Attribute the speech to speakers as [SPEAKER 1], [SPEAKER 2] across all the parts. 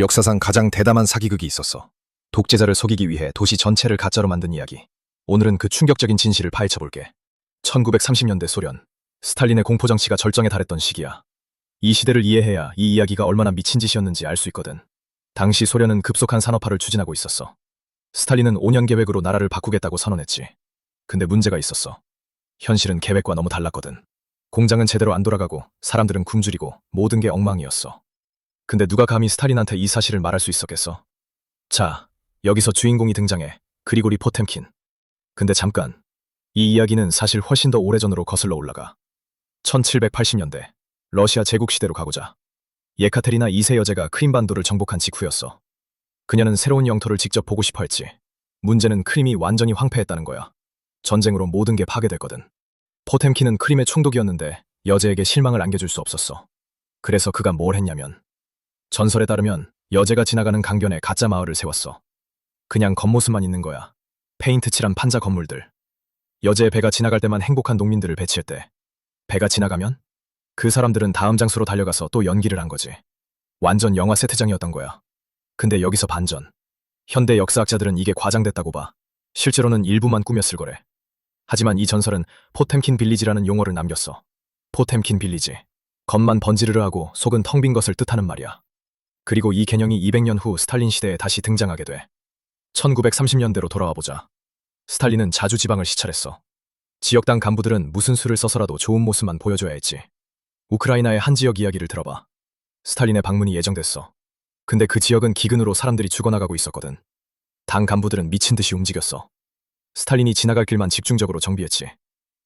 [SPEAKER 1] 역사상 가장 대담한 사기극이 있었어. 독재자를 속이기 위해 도시 전체를 가짜로 만든 이야기. 오늘은 그 충격적인 진실을 파헤쳐볼게. 1930년대 소련. 스탈린의 공포정치가 절정에 달했던 시기야. 이 시대를 이해해야 이 이야기가 얼마나 미친 짓이었는지 알 수 있거든. 당시 소련은 급속한 산업화를 추진하고 있었어. 스탈린은 5년 계획으로 나라를 바꾸겠다고 선언했지. 근데 문제가 있었어. 현실은 계획과 너무 달랐거든. 공장은 제대로 안 돌아가고 사람들은 굶주리고 모든 게 엉망이었어. 근데 누가 감히 스탈린한테 이 사실을 말할 수 있었겠어? 자, 여기서 주인공이 등장해. 그리고리 포템킨. 근데 잠깐. 이 이야기는 사실 훨씬 더 오래전으로 거슬러 올라가. 1780년대. 러시아 제국 시대로 가고자. 예카테리나 2세 여제가 크림반도를 정복한 직후였어. 그녀는 새로운 영토를 직접 보고 싶어 했지. 문제는 크림이 완전히 황폐했다는 거야. 전쟁으로 모든 게 파괴됐거든. 포템킨은 크림의 총독이었는데 여제에게 실망을 안겨줄 수 없었어. 그래서 그가 뭘 했냐면 전설에 따르면 여제가 지나가는 강변에 가짜 마을을 세웠어. 그냥 겉모습만 있는 거야. 페인트 칠한 판자 건물들. 여제의 배가 지나갈 때만 행복한 농민들을 배치했대. 배가 지나가면 그 사람들은 다음 장소로 달려가서 또 연기를 한 거지. 완전 영화 세트장이었던 거야. 근데 여기서 반전. 현대 역사학자들은 이게 과장됐다고 봐. 실제로는 일부만 꾸몄을 거래. 하지만 이 전설은 포템킨 빌리지라는 용어를 남겼어. 포템킨 빌리지. 겉만 번지르르 하고 속은 텅 빈 것을 뜻하는 말이야. 그리고 이 개념이 200년 후 스탈린 시대에 다시 등장하게 돼. 1930년대로 돌아와 보자. 스탈린은 자주 지방을 시찰했어. 지역당 간부들은 무슨 수를 써서라도 좋은 모습만 보여줘야 했지. 우크라이나의 한 지역 이야기를 들어봐. 스탈린의 방문이 예정됐어. 근데 그 지역은 기근으로 사람들이 죽어나가고 있었거든. 당 간부들은 미친 듯이 움직였어. 스탈린이 지나갈 길만 집중적으로 정비했지.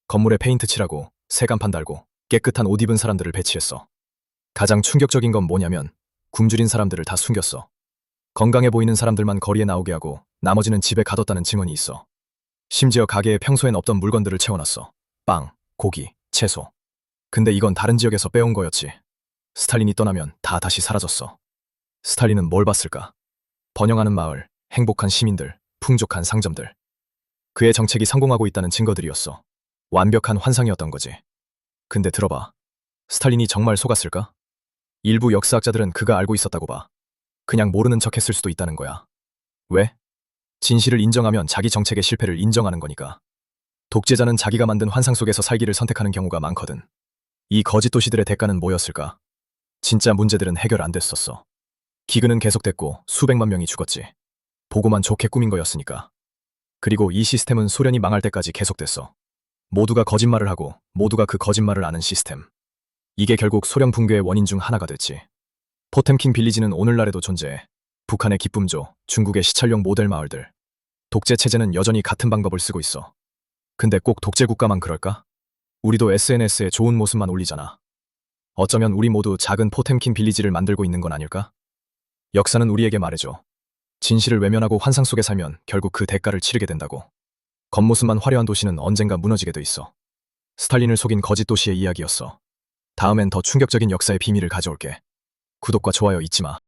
[SPEAKER 1] 건물에 페인트 칠하고 새 간판 달고 깨끗한 옷 입은 사람들을 배치했어. 가장 충격적인 건 뭐냐면 굶주린 사람들을 다 숨겼어. 건강해 보이는 사람들만 거리에 나오게 하고 나머지는 집에 가뒀다는 증언이 있어. 심지어 가게에 평소엔 없던 물건들을 채워놨어. 빵, 고기, 채소. 근데 이건 다른 지역에서 빼온 거였지. 스탈린이 떠나면 다 다시 사라졌어. 스탈린은 뭘 봤을까? 번영하는 마을, 행복한 시민들, 풍족한 상점들. 그의 정책이 성공하고 있다는 증거들이었어. 완벽한 환상이었던 거지. 근데 들어봐. 스탈린이 정말 속았을까? 일부 역사학자들은 그가 알고 있었다고 봐. 그냥 모르는 척 했을 수도 있다는 거야. 왜? 진실을 인정하면 자기 정책의 실패를 인정하는 거니까. 독재자는 자기가 만든 환상 속에서 살기를 선택하는 경우가 많거든. 이 거짓 도시들의 대가는 뭐였을까? 진짜 문제들은 해결 안 됐었어. 기근은 계속됐고 수백만 명이 죽었지. 보고만 좋게 꾸민 거였으니까. 그리고 이 시스템은 소련이 망할 때까지 계속됐어. 모두가 거짓말을 하고 모두가 그 거짓말을 아는 시스템. 이게 결국 소련 붕괴의 원인 중 하나가 됐지. 포템킨 빌리지는 오늘날에도 존재해. 북한의 기쁨조, 중국의 시찰용 모델 마을들. 독재 체제는 여전히 같은 방법을 쓰고 있어. 근데 꼭 독재 국가만 그럴까? 우리도 SNS에 좋은 모습만 올리잖아. 어쩌면 우리 모두 작은 포템킨 빌리지를 만들고 있는 건 아닐까? 역사는 우리에게 말해줘. 진실을 외면하고 환상 속에 살면 결국 그 대가를 치르게 된다고. 겉모습만 화려한 도시는 언젠가 무너지게 돼 있어. 스탈린을 속인 거짓 도시의 이야기였어. 다음엔 더 충격적인 역사의 비밀을 가져올게. 구독과 좋아요 잊지 마.